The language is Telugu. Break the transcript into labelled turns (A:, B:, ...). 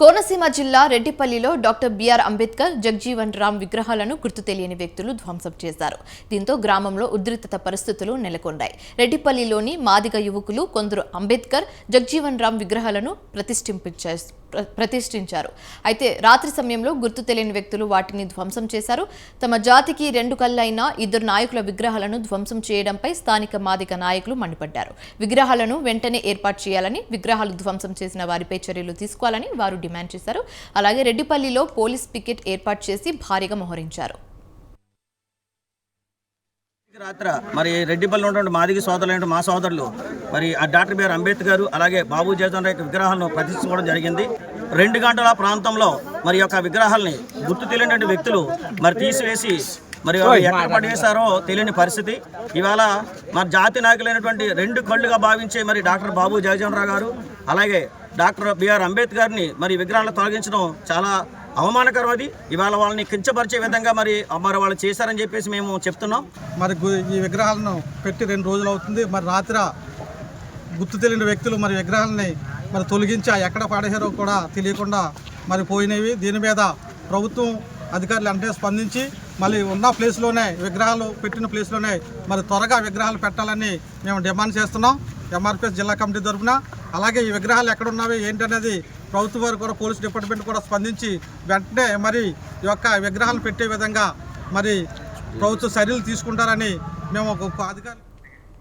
A: కోనసీమ జిల్లా రెడ్డిపల్లిలో డాక్టర్ బిఆర్ అంబేద్కర్ జగ్జీవన్ రామ్ విగ్రహాలను గుర్తు తెలియని వ్యక్తులు ధ్వంసం చేశారు. దీంతో గ్రామంలో ఉద్రిక్తత పరిస్థితులు నెలకొన్నాయి రెడ్డిపల్లిలోని మాదిగ యువకులు కొందరు అంబేద్కర్ జగ్జీవన్ రామ్ విగ్రహాలను ప్రతిష్ఠింపించారు ప్రతిష్ఠించారు. అయితే రాత్రి సమయంలో గుర్తు తెలియని వ్యక్తులు వాటిని ధ్వంసం చేశారు. తమ జాతికి రెండు కళ్ళైన ఇద్దరు నాయకుల విగ్రహాలను ధ్వంసం చేయడంపై స్థానిక మాదిక నాయకులు మండిపడ్డారు. విగ్రహాలను వెంటనే ఏర్పాటు చేయాలని విగ్రహాలు ధ్వంసం చేసిన వారిపై చర్యలు తీసుకోవాలని వారు డిమాండ్ చేశారు. అలాగే రెడ్డిపల్లిలో పోలీస్ పికెట్ ఏర్పాటు చేసి భారీగా మోహరించారు.
B: రాత్ర మరి రెడ్డిపల్లి ఉన్నటువంటి మాదిగి సోదరులు మా సోదరులు మరి ఆ డాక్టర్ బిఆర్ అంబేద్కర్ అలాగే బాబు జగన్ రాయ్ విగ్రహాలను ప్రతిష్ఠించుకోవడం జరిగింది. రెండు గంటల ప్రాంతంలో మరి యొక్క విగ్రహాలని గుర్తు తెలియనటువంటి వ్యక్తులు మరి తీసివేసి మరి ఎక్కడ పడేశారో తెలియని పరిస్థితి. ఇవాళ మన జాతి నాయకులైనటువంటి రెండు కళ్ళుగా భావించే మరి డాక్టర్ బాబు జగజీవనరావు గారు అలాగే డాక్టర్ బిఆర్ అంబేద్కర్ని మరి విగ్రహాలను తొలగించడం చాలా అవమానకరం అది. ఇవాళ వాళ్ళని కించపరిచే విధంగా మరి మరి వాళ్ళు చేశారని చెప్పేసి మేము చెప్తున్నాం.
C: మరి ఈ విగ్రహాలను పెట్టి రెండు రోజులు అవుతుంది. మరి రాత్రి గుర్తు తెలియని వ్యక్తులు మరి విగ్రహాలని మరి తొలగించి ఎక్కడ పాడేశారో కూడా తెలియకుండా మరి పోయినవి. దీని మీద ప్రభుత్వం అధికారులు అంటే స్పందించి మళ్ళీ ఉన్న ప్లేస్లోనే విగ్రహాలు పెట్టిన ప్లేస్లోనే మరి త్వరగా విగ్రహాలు పెట్టాలని మేము డిమాండ్ చేస్తున్నాం. ఎంఆర్పిఎస్ జిల్లా కమిటీ తరఫున. అలాగే ఈ విగ్రహాలు ఎక్కడ ఉన్నవి ఏంటనేది ప్రభుత్వం వారు కూడా పోలీస్ డిపార్ట్మెంట్ కూడా స్పందించి వెంటనే మరి ఈ యొక్క విగ్రహాలు పెట్టే విధంగా మరి ప్రభుత్వ చర్యలు తీసుకుంటారని మేము ఒక అధికారులు